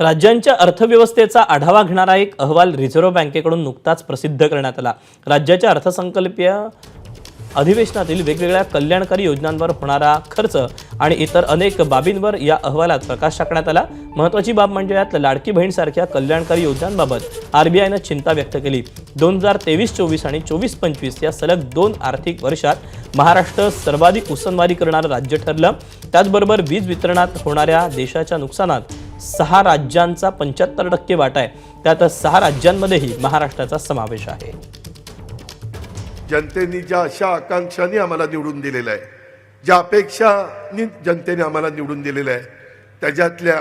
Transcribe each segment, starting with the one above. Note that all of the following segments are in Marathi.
राज्यांच्या अर्थव्यवस्थेचा आढावा घेणारा एक अहवाल रिझर्व्ह बँकेकडून नुकताच प्रसिद्ध करण्यात आला. राज्याच्या अर्थसंकल्पीय अधिवेशनातील वेगवेगळ्या कल्याणकारी योजनांवर होणारा खर्च आणि इतर अनेक बाबींवर या अहवालात प्रकाश टाकण्यात आला. महत्त्वाची बाब म्हणजे यात लाडकी बहीणसारख्या कल्याणकारी योजनांबाबत आरबीआयनं चिंता व्यक्त केली. दोन हजार तेवीस चोवीस आणि चोवीस पंचवीस या सलग दोन आर्थिक वर्षात महाराष्ट्र सर्वाधिक उसनवारी करणारं राज्य ठरलं. त्याचबरोबर वीज वितरणात होणाऱ्या देशाच्या नुकसानात सहा राज्यांचा पंच्याहत्तर टक्के वाटा आहे. त्यात सहा राज्यांमध्येही महाराष्ट्राचा समावेश आहे. जनतेने ज्या अशा आकांक्षांनी आम्हाला निवडून दिलेलं आहे ज्या अपेक्षानी जनतेने आम्हाला निवडून दिलेलं आहे त्याच्यातल्या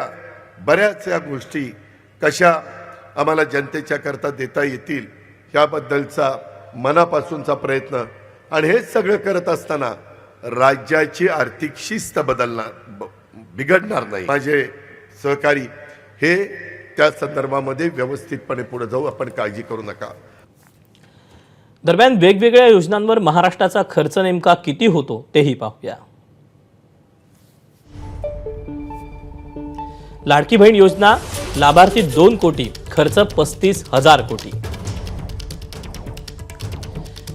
बऱ्याच या गोष्टी कशा आम्हाला जनतेच्या करता देता येतील याबद्दलचा मनापासूनचा प्रयत्न. आणि हे सगळं करत असताना राज्याची आर्थिक शिस्त बदलणार बिघडणार नाही. माझे सहकारी हे त्या संदर्भामध्ये व्यवस्थितपणे पुढे जाऊ आपण काळजी करू नका. दरम्यान वेगवेगळ्या योजनांवर महाराष्ट्राचा खर्च नेमका किती होतो तेही पाहूया. लाडकी बहीण योजना लाभार्थी दोन कोटी खर्च पस्तीस हजार कोटी.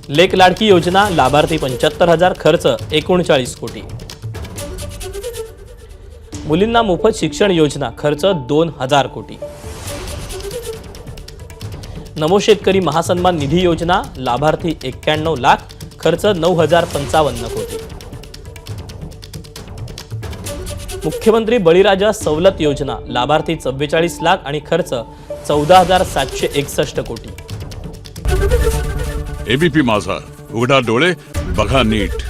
लेक लाडकी योजना लाभार्थी पंच्याहत्तर हजार खर्च एकोणचाळीस कोटी. मुलींना मोफत शिक्षण योजना खर्च दोन हजार कोटी. नमो शेतकरी महासन्मान निधी योजना लाभार्थी एक्क्याण्णव लाख खर्च नऊ हजार पंचावन्न कोटी. मुख्यमंत्री बळीराजा सवलत योजना लाभार्थी चव्वेचाळीस लाख आणि खर्च चौदा हजार सातशे एकसष्ट कोटी. एबीपी माझा उघडा डोळे बघा नीट.